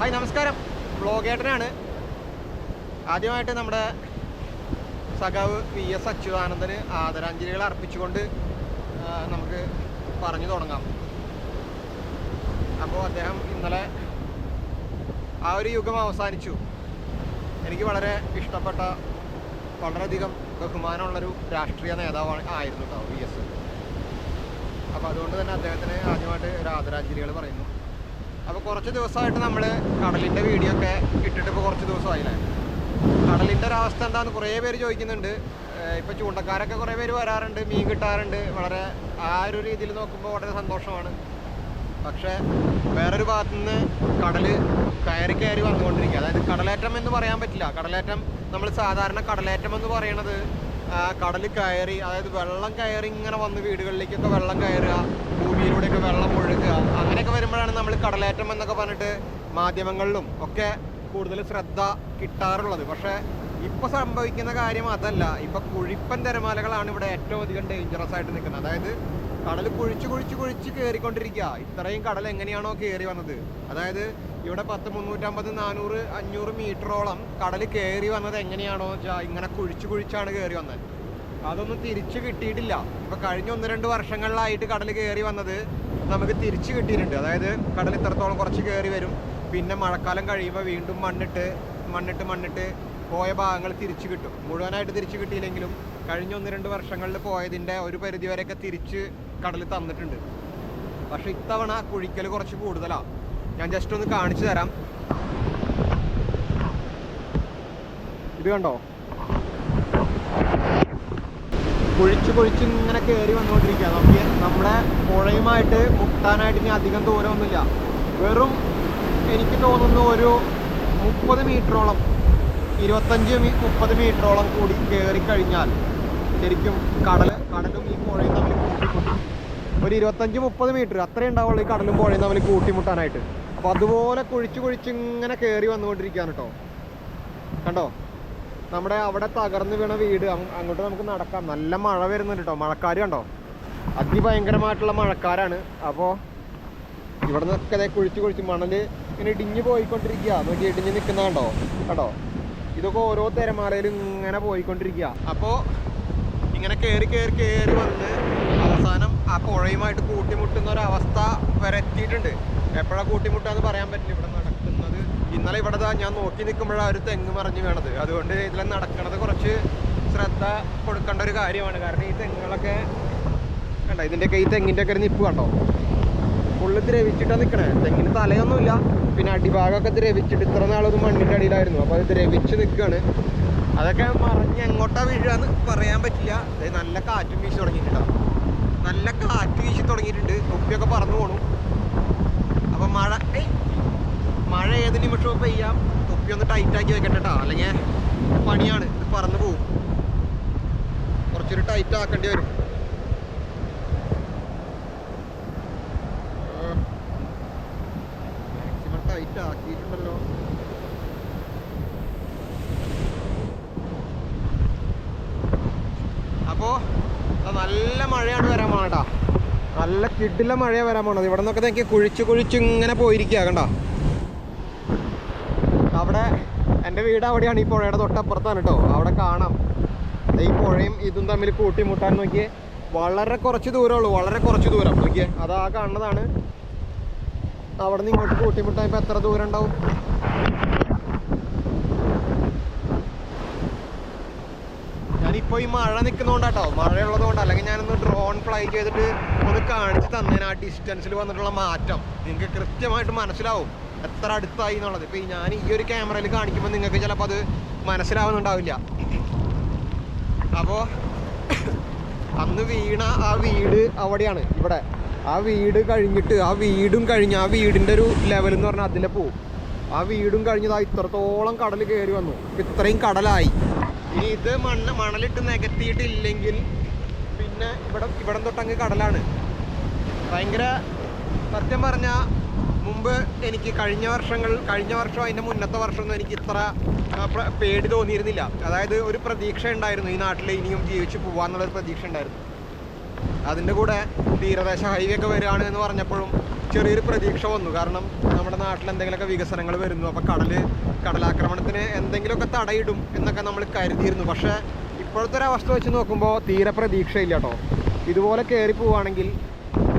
Hi നമസ്കാരം. ബ്ലോഗേട്ടനാണ് ആദ്യമായിട്ട് നമ്മുടെ സഖാവ് വി എസ് അച്യുതാനന്ദന് ആദരാഞ്ജലികൾ അർപ്പിച്ചുകൊണ്ട് നമുക്ക് പറഞ്ഞു തുടങ്ങാം. അപ്പോൾ അദ്ദേഹം ഇന്നലെ ആ ഒരു യുഗം അവസാനിച്ചു. എനിക്ക് വളരെ ഇഷ്ടപ്പെട്ട വളരെയധികം ബഹുമാനമുള്ളൊരു രാഷ്ട്രീയ നേതാവാണ് ആയിരുന്നു കേട്ടോ വി എസ്. അപ്പോൾ അതുകൊണ്ട് തന്നെ അദ്ദേഹത്തിന് ആദ്യമായിട്ട് ഒരു ആദരാഞ്ജലികൾ പറയുന്നു. അപ്പോൾ കുറച്ച് ദിവസമായിട്ട് നമ്മൾ കടലിന്റെ വീഡിയോ ഒക്കെ ഇട്ടിട്ട് ഇപ്പോൾ കുറച്ച് ദിവസമായില്ലേ? കടലിന്റെ ഒരവസ്ഥ എന്താണെന്ന് കുറേ പേര് ചോദിക്കുന്നുണ്ട്. ഇപ്പോൾ ഇപ്പൊ ചൂണ്ടക്കാരൊക്കെ കുറേ പേര് വരാറുണ്ട് മീൻ കിട്ടാറുണ്ട്. വളരെ ആ ഒരു രീതിയിൽ നോക്കുമ്പോൾ വളരെ സന്തോഷമാണ്. പക്ഷേ വേറൊരു ഭാഗത്തു നിന്ന് കടൽ കയറി കയറി വന്നുകൊണ്ടിരിക്കുക. അതായത് കടലേറ്റം എന്ന് പറയാൻ പറ്റില്ല. കടലേറ്റം നമ്മൾ സാധാരണ കടലേറ്റം എന്ന് പറയണത് ആ, കടൽ കയറി അതായത് വെള്ളം കയറി ഇങ്ങനെ വന്ന് വീടുകളിലേക്കൊക്കെ വെള്ളം കയറുക ഭൂമിയിലൂടെയൊക്കെ വെള്ളം ഒഴുകുക അങ്ങനെയൊക്കെ വരുമ്പോഴാണ് നമ്മൾ കടലേറ്റം എന്നൊക്കെ പറഞ്ഞിട്ട് മാധ്യമങ്ങളിലും ഒക്കെ കൂടുതൽ ശ്രദ്ധ കിട്ടാറുള്ളത്. പക്ഷേ ഇപ്പൊ സംഭവിക്കുന്ന കാര്യം അതല്ല. ഇപ്പൊ കുഴിപ്പൻ തിരമാലകളാണ് ഇവിടെ ഏറ്റവും അധികം ഡേഞ്ചറസ് ആയിട്ട് നിൽക്കുന്നത്. അതായത് കടൽ കുഴിച്ച് കുഴിച്ച് കുഴിച്ച് കയറിക്കൊണ്ടിരിക്കുക ഇത്രയും കടൽ എങ്ങനെയാണോ കയറി വന്നത്? അതായത് ഇവിടെ പത്ത് മുന്നൂറ്റമ്പത് നാനൂറ് അഞ്ഞൂറ് മീറ്ററോളം കടൽ കയറി വന്നത് എങ്ങനെയാണോ ഇങ്ങനെ കുഴിച്ച് കുഴിച്ചാണ് കയറി വന്നത്. അതൊന്നും തിരിച്ചു കിട്ടിയിട്ടില്ല. ഇപ്പൊ കഴിഞ്ഞ ഒന്ന് രണ്ട് വർഷങ്ങളിലായിട്ട് കടൽ കയറി വന്നത് നമുക്ക് തിരിച്ചു കിട്ടിയിട്ടുണ്ട്. അതായത് കടൽ ഇത്രത്തോളം കുറച്ച് കയറി വരും. പിന്നെ മഴക്കാലം കഴിയുമ്പോൾ വീണ്ടും മണ്ണിട്ട് മണ്ണിട്ട് മണ്ണിട്ട് പോയ ഭാഗങ്ങൾ തിരിച്ചു കിട്ടും. മുഴുവനായിട്ട് തിരിച്ചു കിട്ടിയില്ലെങ്കിലും കഴിഞ്ഞ ഒന്ന് രണ്ട് വർഷങ്ങളിൽ പോയതിന്റെ ഒരു പരിധി വരെയൊക്കെ തിരിച്ച് കടൽ തന്നിട്ടുണ്ട്. പക്ഷെ ഇത്തവണ കുഴിക്കൽ കുറച്ച് കൂടുതലാണ് ഞാൻ ജസ്റ്റ് ഒന്ന് കാണിച്ചു തരാം. ഇത് കണ്ടോ? കുഴിച്ച് കുഴിച്ച് ഇങ്ങനെ കയറി വന്നുകൊണ്ടിരിക്കുക നമുക്ക് നമ്മുടെ പുഴയുമായിട്ട് മുട്ടാനായിട്ട് ഇനി അധികം ദൂരമൊന്നുമില്ല. വെറും എനിക്ക് തോന്നുന്നു ഒരു മുപ്പത് മീറ്ററോളം ഇരുപത്തഞ്ച് മുപ്പത് മീറ്ററോളം കൂടി കയറി കഴിഞ്ഞാൽ ശരിക്കും കടൽ കടലും ഈ പുഴയും തമ്മിൽ കൂട്ടിമുട്ടും ഒരു ഇരുപത്തഞ്ച് മുപ്പത് മീറ്റർ അത്രയും ഉണ്ടാവുള്ളൂ ഈ കടലും പുഴയും തമ്മിൽ കൂട്ടിമുട്ടാനായിട്ട്. അപ്പോൾ അതുപോലെ കുഴിച്ച് കുഴിച്ച് ഇങ്ങനെ കയറി വന്നുകൊണ്ടിരിക്കുകയാണ് കേട്ടോ കണ്ടോ? നമ്മുടെ അവിടെ തകർന്നു വീണ വീട് അങ്ങോട്ട് നമുക്ക് നടക്കാം. നല്ല മഴ വരുന്നുണ്ട് കേട്ടോ മഴക്കാർ കണ്ടോ? അതിഭയങ്കരമായിട്ടുള്ള മഴക്കാരാണ്. അപ്പോൾ ഇവിടെ നിന്നൊക്കെ ദേ കുഴിച്ച് കുഴിച്ച് മണൽ ഇങ്ങനെ ഇടിഞ്ഞു പോയിക്കൊണ്ടിരിക്കുക. നോക്കി ഇടിഞ്ഞ് നിൽക്കുന്ന കണ്ടോ? കണ്ടോ? ഇതൊക്കെ ഓരോ തിരമാലയിലും ഇങ്ങനെ പോയിക്കൊണ്ടിരിക്കുക. അപ്പോൾ ഇങ്ങനെ കയറി കയറി കയറി വന്ന് അവസാനം ആ പുഴയുമായിട്ട് കൂട്ടിമുട്ടുന്ന ഒരു അവസ്ഥ വരെ എത്തിയിട്ടുണ്ട്. എപ്പോഴാണ് കൂട്ടിമുട്ടാന്ന് പറയാൻ പറ്റില്ല. ഇവിടെ നടക്കുന്നത് ഇന്നലെ ഇവിടെ ഞാൻ നോക്കി നിൽക്കുമ്പോഴാണ് ഒരു തെങ്ങ് മറിഞ്ഞ് വേണത്. അതുകൊണ്ട് ഇതിൽ നടക്കുന്നത് കുറച്ച് ശ്രദ്ധ കൊടുക്കേണ്ട ഒരു കാര്യമാണ്. കാരണം ഈ തെങ്ങുകളൊക്കെ കണ്ടോ ഇതിന്റെയൊക്കെ ഈ തെങ്ങിന്റെയൊക്കെ ഒരു നിപ്പ് കണ്ടോ? ഫുള്ള് ദ്രവിച്ചിട്ടാണ് നിൽക്കണേ തെങ്ങിന് തലയൊന്നുമില്ല. പിന്നെ അടിഭാഗമൊക്കെ ദ്രവിച്ചിട്ട് ഇത്ര നാളൊരു മണ്ണിന്റെ അടിയിലായിരുന്നു. അപ്പോൾ അത് ദ്രവിച്ച് നിൽക്കുകയാണ് അതൊക്കെ മറിഞ്ഞ് എങ്ങോട്ടാ വീഴുകയെന്ന് പറയാൻ പറ്റില്ല. അതായത് നല്ല കാറ്റും വീശി തുടങ്ങിയിട്ടുണ്ടാവും നല്ല കാറ്റ് വീശി തുടങ്ങിയിട്ടുണ്ട്. തൊപ്പിയൊക്കെ പറന്നു പോണു. അപ്പൊ മഴ മഴ ഏത് നിമിഷവും പെയ്യാം. തൊപ്പി ഒന്ന് ടൈറ്റ് ആക്കി വെക്കട്ടെ കേട്ടോ. അല്ലെങ്കിൽ പണിയാണ്. ഇത് പറന്നു പോവും. കുറച്ചൊരു ടൈറ്റ് ആക്കേണ്ടി വരും മാക്സിമം ടൈറ്റ് അപ്പോ നല്ല മഴയാണ് വരാൻ പോണേട്ടാ. നല്ല കിടില മഴയാണ് വരാൻ പോണത്. ഇവിടെ നിന്നൊക്കെ എനിക്ക് കുഴിച്ച് കുഴിച്ച് ഇങ്ങനെ പോയിരിക്കുക കണ്ട? അവിടെ എന്റെ വീട് അവിടെയാണ് ഈ പുഴയുടെ തൊട്ടപ്പുറത്താണ് കേട്ടോ. അവിടെ കാണാം. ഈ പുഴയും ഇതും തമ്മിൽ കൂട്ടിമുട്ടാൻ നോക്കിയേ. വളരെ കുറച്ച് ദൂരമുള്ളൂ വളരെ കുറച്ച് ദൂരം. നോക്കിയേ അതാ കാണുന്നതാണ്. അവിടെ നിന്ന് ഇങ്ങോട്ട് കൂട്ടിമുട്ടാൻ ഇപ്പം എത്ര ദൂരം ഉണ്ടാവും? ഞാനിപ്പോ ഈ മഴ നിൽക്കുന്നതുകൊണ്ടാട്ടോ മഴയുള്ളത് കൊണ്ട് അല്ലെങ്കിൽ ഞാനൊന്ന് ഡ്രോൺ ഫ്ലൈ ചെയ്തിട്ട് ഒന്ന് കാണിച്ച് തന്നേനെ ആ ഡിസ്റ്റൻസിൽ വന്നിട്ടുള്ള മാറ്റം. നിങ്ങൾക്ക് കൃത്യമായിട്ട് മനസ്സിലാവും. എത്ര അടുത്തായി എന്നുള്ളത്. ഇപ്പൊ ഞാൻ ഈ ഒരു ക്യാമറയിൽ കാണിക്കുമ്പോൾ നിങ്ങൾക്ക് ചിലപ്പോൾ അത് മനസ്സിലാവുന്നുണ്ടാവില്ല. അപ്പോൾ അന്ന് വീണ ആ വീട് അവിടെയാണ്. ഇവിടെ. ആ വീട് കഴിഞ്ഞിട്ട് ആ വീടും കഴിഞ്ഞ് ആ വീടിന്റെ ഒരു ലെവൽ എന്ന് പറഞ്ഞാൽ അതിലെ പോവും. ആ വീടും കഴിഞ്ഞത് ഇത്രത്തോളം കടൽ കയറി വന്നു. ഇത്രയും കടലായി. ഇനി ഇത് മണ്ണ് മണലിട്ട് നികത്തിയിട്ടില്ലെങ്കിൽ പിന്നെ ഇവിടെ ഇവിടം തൊട്ടങ്ങ് കടലാണ്. ഭയങ്കര സത്യം പറഞ്ഞാൽ മുമ്പ് എനിക്ക് കഴിഞ്ഞ വർഷങ്ങൾ കഴിഞ്ഞ വർഷം അതിന്റെ മുന്നത്തെ വർഷമൊന്നും എനിക്ക് ഇത്ര പേടി തോന്നിയിരുന്നില്ല. അതായത് ഒരു പ്രതീക്ഷ ഉണ്ടായിരുന്നു ഈ നാട്ടിൽ ഇനിയും ജീവിച്ച് പോവാന്നുള്ളൊരു പ്രതീക്ഷ ഉണ്ടായിരുന്നു. അതിന്റെ കൂടെ തീരദേശ ഹൈവേ ഒക്കെ വരികയാണ് എന്ന് പറഞ്ഞപ്പോഴും ചെറിയൊരു പ്രതീക്ഷ വന്നു. കാരണം നമ്മുടെ നാട്ടിൽ എന്തെങ്കിലുമൊക്കെ വികസനങ്ങൾ വരുന്നു. അപ്പോൾ കടൽ കടലാക്രമണത്തിന് എന്തെങ്കിലുമൊക്കെ തടയിടും എന്നൊക്കെ നമ്മൾ കരുതിയിരുന്നു. പക്ഷേ ഇപ്പോഴത്തെ ഒരു അവസ്ഥ വെച്ച് നോക്കുമ്പോൾ തീരെ പ്രതീക്ഷയില്ല കേട്ടോ. ഇതുപോലെ കയറി പോവുകയാണെങ്കിൽ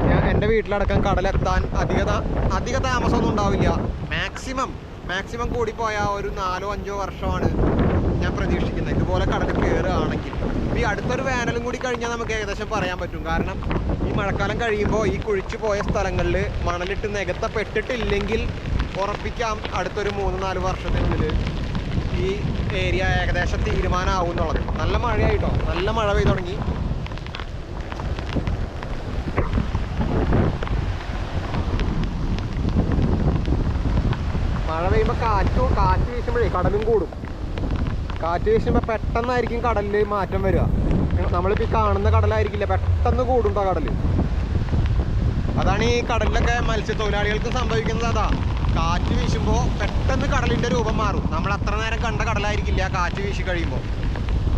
ഞാൻ എന്റെ വീട്ടിലടക്കം കടലെത്താൻ അധിക അധിക താമസമൊന്നും ഉണ്ടാവില്ല. മാക്സിമം മാക്സിമം കൂടി പോയാൽ ഒരു നാലോ അഞ്ചോ വർഷമാണ് ഞാൻ പ്രതീക്ഷിക്കുന്നത്. ഇതുപോലെ കടൽ കയറുകയാണെങ്കിൽ ഈ അടുത്തൊരു വേനലും കൂടി കഴിഞ്ഞാൽ നമുക്ക് ഏകദേശം പറയാൻ പറ്റും. കാരണം ഈ മഴക്കാലം കഴിയുമ്പോൾ ഈ കുഴിച്ചു പോയ സ്ഥലങ്ങളിൽ മണലിട്ട് നികത്തപ്പെട്ടിട്ടില്ലെങ്കിൽ ഉറപ്പിക്കാം അടുത്തൊരു മൂന്ന് നാല് വർഷത്തിനുള്ളിൽ ഈ ഏരിയ ഏകദേശം തീരുമാനമാവും എന്നുള്ളത്. നല്ല മഴയായിട്ടോ? നല്ല മഴ പെയ്തു തുടങ്ങി. മഴ പെയ്യുമ്പോൾ കാറ്റും കാറ്റ് വീശുമ്പോഴേ കടലും കൂടും. കാറ്റ് വീശുമ്പോൾ പെട്ടെന്നായിരിക്കും കടലിൽ മാറ്റം വരിക. നമ്മളിപ്പോൾ ഈ കാണുന്ന കടലായിരിക്കില്ല? പെട്ടെന്ന് കൂടും കടൽ. അതാണ് ഈ കടലിലൊക്കെ മത്സ്യത്തൊഴിലാളികൾക്ക് സംഭവിക്കുന്നത് അതാ. കാറ്റ് വീശുമ്പോൾ പെട്ടെന്ന് കടലിന്റെ രൂപം മാറും. നമ്മൾ അത്ര നേരം കണ്ട കടലായിരിക്കില്ല കാറ്റ് വീശി കഴിയുമ്പോൾ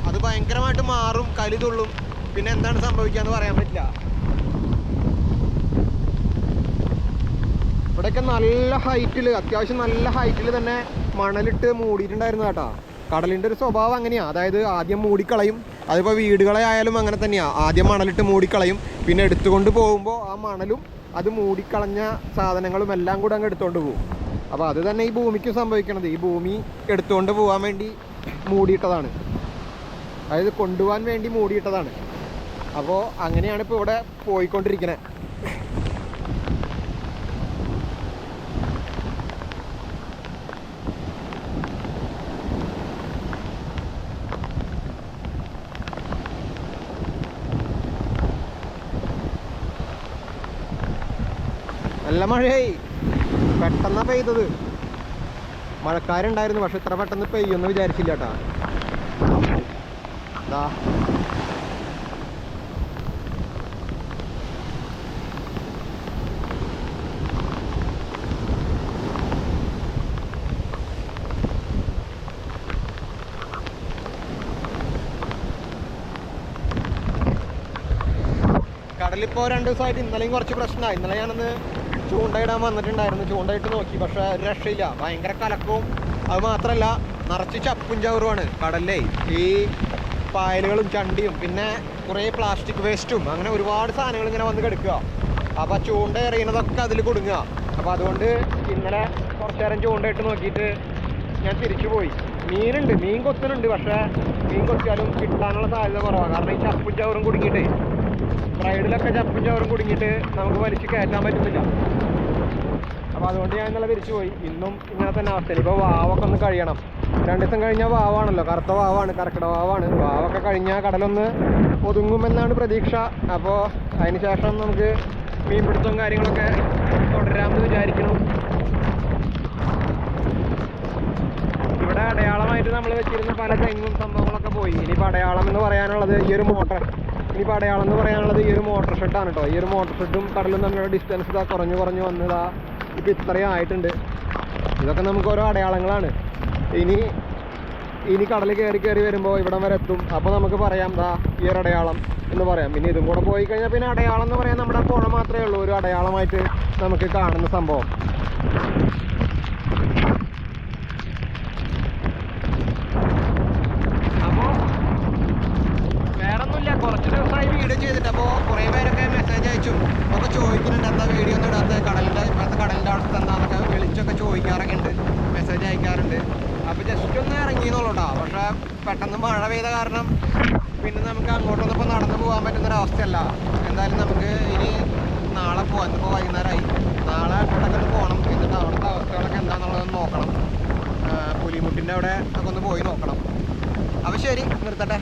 അത് ഭയങ്കരമായിട്ട് മാറും കലി തുള്ളും. പിന്നെ എന്താണ് സംഭവിക്കുക എന്ന് പറയാൻ പറ്റില്ല. ഇവിടെയൊക്കെ നല്ല ഹൈറ്റിൽ അത്യാവശ്യം നല്ല ഹൈറ്റിൽ തന്നെ മണലിട്ട് മൂടിയിട്ടുണ്ടായിരുന്നു കേട്ടോ. കടലിന്റെ ഒരു സ്വഭാവം അങ്ങനെയാണ് അതായത് ആദ്യം മൂടിക്കളയും അതിപ്പോൾ വീടുകളെ ആയാലും അങ്ങനെ തന്നെയാണ് ആദ്യം മണലിട്ട് മൂടിക്കളയും പിന്നെ എടുത്തുകൊണ്ട് പോകുമ്പോൾ ആ മണലും അത് മൂടിക്കളഞ്ഞ സാധനങ്ങളും എല്ലാം കൂടെ അങ്ങ് എടുത്തുകൊണ്ട് പോകും അപ്പോൾ അത് തന്നെ ഈ ഭൂമിക്ക് സംഭവിക്കണത്. ഈ ഭൂമി എടുത്തുകൊണ്ട് പോകാൻ വേണ്ടി മൂടിയിട്ടതാണ്. അതായത് കൊണ്ടുപോകാൻ വേണ്ടി മൂടിയിട്ടതാണ്. അപ്പോൾ അങ്ങനെയാണ് ഇപ്പോൾ ഇവിടെ പോയിക്കൊണ്ടിരിക്കുന്നത് നല്ല മഴയായി. പെട്ടെന്നാ പെയ്തത്. മഴക്കാരുണ്ടായിരുന്നു പക്ഷെ ഇത്ര പെട്ടെന്ന് പെയ്യുമെന്ന് വിചാരിച്ചില്ല കേട്ടാ ദാ. കടലിപ്പോൾ രണ്ട് ദിവസമായിട്ട് ഇന്നലെയും കുറച്ച് പ്രശ്നമായി. ഇന്നലെ ഞാനൊന്ന് ചൂണ്ടയിടാൻ വന്നിട്ടുണ്ടായിരുന്നു. ചൂണ്ടയിട്ട് നോക്കി. പക്ഷേ ഒരു രക്ഷയില്ല. ഭയങ്കര കലക്കവും. അത് മാത്രമല്ല നിറച്ച് ചപ്പും ചവറുമാണ്. ഈ പായലുകളും ചണ്ടിയും പിന്നെ കുറേ പ്ലാസ്റ്റിക് വേസ്റ്റും അങ്ങനെ ഒരുപാട് സാധനങ്ങൾ ഇങ്ങനെ വന്ന് കിടക്കുക. അപ്പോൾ ചൂണ്ട എറിയുന്നതൊക്കെ അതിൽ കൊടുങ്ങുക. അപ്പോൾ അതുകൊണ്ട് ഇന്നലെ കുറച്ച് നേരം ചൂണ്ടയിട്ട് നോക്കിയിട്ട് ഞാൻ തിരിച്ചു പോയി. മീനുണ്ട്. മീൻ കൊത്തുന്നുണ്ട് പക്ഷേ മീൻ കൊത്തിയാലും കിട്ടാനുള്ള സാധ്യത കുറവാണ് കാരണം ഈ ചപ്പും ചവറും കുടുങ്ങിയിട്ടേ. റൈഡിലൊക്കെ ചപ്പും ചവറും കുടുങ്ങിയിട്ട് നമുക്ക് വലിച്ച് കയറ്റാൻ പറ്റുന്നില്ല. അപ്പോൾ അതുകൊണ്ട് ഞാൻ ഇന്നലെ തിരിച്ചു പോയി. ഇന്നും ഇങ്ങനെ തന്നെ അവസ്ഥയിൽ ഇപ്പോൾ വാവൊക്കെ ഒന്ന് കഴിയണം. രണ്ട് ദിവസം കഴിഞ്ഞാൽ വാവാണല്ലോ. കറുത്ത വാവാണ് കർക്കിട വാവാണ്. വാവൊക്കെ കഴിഞ്ഞാൽ കടലൊന്ന് ഒതുങ്ങുമെന്നാണ് പ്രതീക്ഷ. അപ്പോൾ അതിന് ശേഷം നമുക്ക് മീൻപിടുത്തവും കാര്യങ്ങളൊക്കെ തുടരാമെന്ന് വിചാരിക്കണം ഇവിടെ അടയാളമായിട്ട് നമ്മൾ വെച്ചിരുന്ന പല തെങ്ങും സംഭവങ്ങളൊക്കെ പോയി. ഇനിയിപ്പോൾ അടയാളം എന്ന് പറയാനുള്ളത് ഈ ഒരു മോട്ടർ. ഇനിയിപ്പോൾ അടയാളം എന്ന് പറയാനുള്ളത് ഈ ഒരു മോട്ടർ ഷെഡാണ് കേട്ടോ ഈ ഒരു മോട്ടർ ഷെഡും കടലും തമ്മിലുള്ള ഡിസ്റ്റൻസ് ഇതാ കുറഞ്ഞു കുറഞ്ഞു വന്നതാ ഇപ്പം ഇത്രയും ആയിട്ടുണ്ട്. ഇതൊക്കെ നമുക്ക് ഓരോ അടയാളങ്ങളാണ്. ഇനി ഇനി കടൽ കയറി കയറി വരുമ്പോൾ ഇവിടം വരെ എത്തും. അപ്പോൾ നമുക്ക് പറയാം ദാ ഈ ഒരു അടയാളം എന്ന് പറയാം. പിന്നെ ഇതും കൂടെ പോയി കഴിഞ്ഞാൽ പിന്നെ അടയാളം എന്ന് പറയാൻ നമ്മുടെ പുഴ മാത്രമേ ഉള്ളൂ. ഒരു അടയാളമായിട്ട് നമുക്ക് കാണുന്ന സംഭവം അപ്പോൾ വേറൊന്നുമില്ല കുറച്ച് ദിവസമായി വീഡിയോ ചെയ്തിട്ട് അപ്പോൾ കുറേ പേരൊക്കെ അയച്ചു അപ്പോൾ ചോദിക്കുന്നുണ്ട് എന്താ വീഡിയോ ഒന്നും ഇടാത്ത കടലിന്റെ ഇപ്പോഴത്തെ കടലിന്റെ അവസ്ഥ എന്താണെന്നൊക്കെ വിളിച്ചൊക്കെ ചോദിക്കാറൊക്കെ ഉണ്ട് മെസ്സേജ് അയക്കാറുണ്ട്. അപ്പോൾ ജസ്റ്റ് ഒന്ന് ഇറങ്ങിയെന്നുള്ളൂട്ടോ പക്ഷേ പെട്ടെന്ന് മഴ പെയ്ത കാരണം പിന്നെ നമുക്ക് അങ്ങോട്ടൊന്നും ഇപ്പോൾ നടന്നു പോകാൻ പറ്റുന്നൊരവസ്ഥയല്ല. എന്തായാലും നമുക്ക് ഇനി നാളെ പോകാം ഇന്നിപ്പോൾ വൈകുന്നേരമായി നാളെ അങ്ങോട്ടൊക്കെ ഒന്ന് പോകണം. എന്നിട്ട് അവിടുത്തെ അവസ്ഥകളൊക്കെ എന്താണെന്നുള്ളതൊന്ന് നോക്കണം. പുലിമുട്ടിന്റെ അവിടെ ഒക്കെ ഒന്ന് പോയി നോക്കണം. അപ്പോൾ ശരി നിർത്തട്ടെ.